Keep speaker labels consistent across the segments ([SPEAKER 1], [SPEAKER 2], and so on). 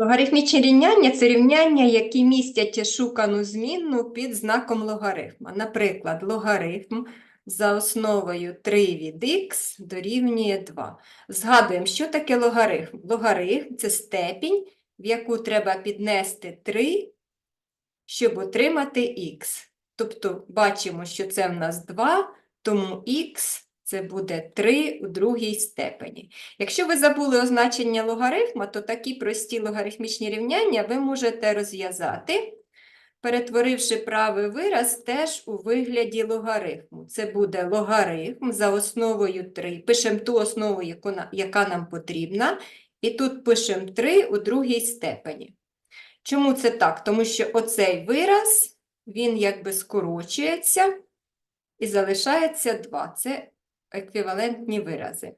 [SPEAKER 1] Логарифмічні рівняння це рівняння, які містять шукану змінну під знаком логарифма. Наприклад, логарифм за основою 3 від х дорівнює 2. Згадуємо, що таке логарифм. Логарифм – це степінь, в яку треба піднести 3, щоб отримати х. Тобто бачимо, що це в нас 2, тому х це буде 3 у другій степені. Якщо ви забули означення логарифма, то такі прості логарифмічні рівняння ви можете розв'язати, перетворивши правий вираз теж у вигляді логарифму. Це буде логарифм за основою 3. Пишемо ту основу, яка нам потрібна, і тут пишемо 3 у другій степені. Чому це так? Тому що оцей вираз, він якби скорочується і залишається 2. Це еквівалентні вирази.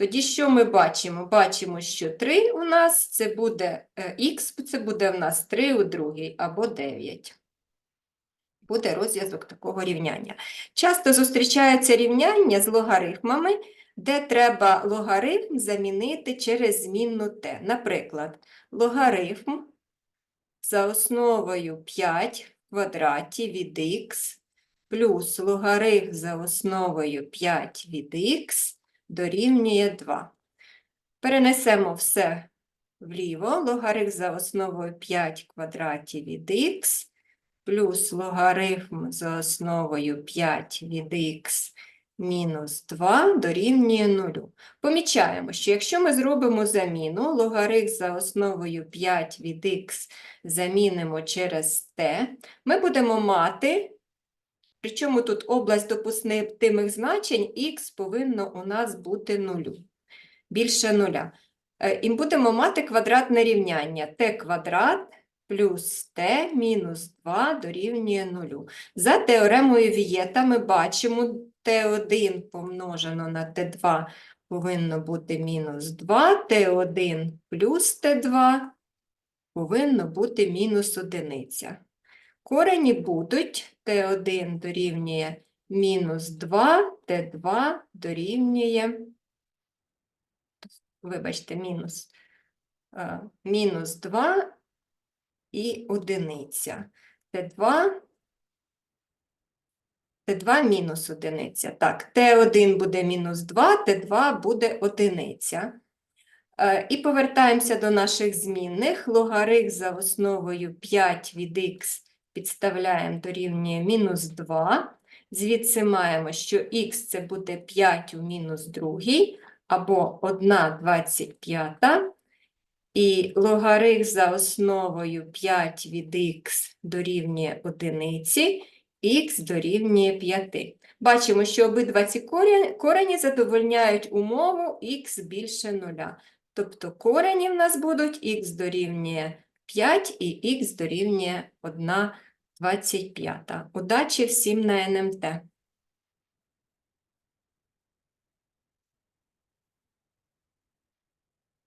[SPEAKER 1] Тоді що ми бачимо? Бачимо, що 3 у нас це буде х, це буде в нас 3 у другій або 9. Буде розв'язок такого рівняння. Часто зустрічаються рівняння з логарифмами, де треба логарифм замінити через змінну t. Наприклад, логарифм за основою 5 в квадраті від х плюс логарифм за основою 5 від х дорівнює 2. Перенесемо все вліво. Логарифм за основою 5 в квадраті від х плюс логарифм за основою 5 від х мінус 2 дорівнює 0. Помічаємо, що якщо ми зробимо заміну, логарифм за основою 5 від х замінимо через t, ми будемо мати Причому тут область допустимих значень х повинно у нас бути нулю, більше нуля. Е, І будемо мати квадратне рівняння t квадрат плюс t мінус 2 дорівнює нулю. За теоремою Вієта ми бачимо t1 помножено на t2 повинно бути мінус 2, t1 плюс t2 повинно бути мінус одиниця. Корені будуть t1 дорівнює мінус 2, t2 дорівнює, вибачте, мінус, е, мінус 2 і одиниця. t2, t2 мінус одиниця. Так, t1 буде мінус 2, t2 буде одиниця. Е, І повертаємося до наших змінних. Логарифм за основою 5 від х підставляємо дорівнює мінус 2. Звідси маємо, що х це буде 5 у мінус другій, або 1 25. І логарифм за основою 5 від х дорівнює 1, х дорівнює 5. Бачимо, що обидва ці корені, корені задовольняють умову х більше 0. Тобто корені в нас будуть х дорівнює 5 і х дорівнює 1 25. Удачі всім на НМТ!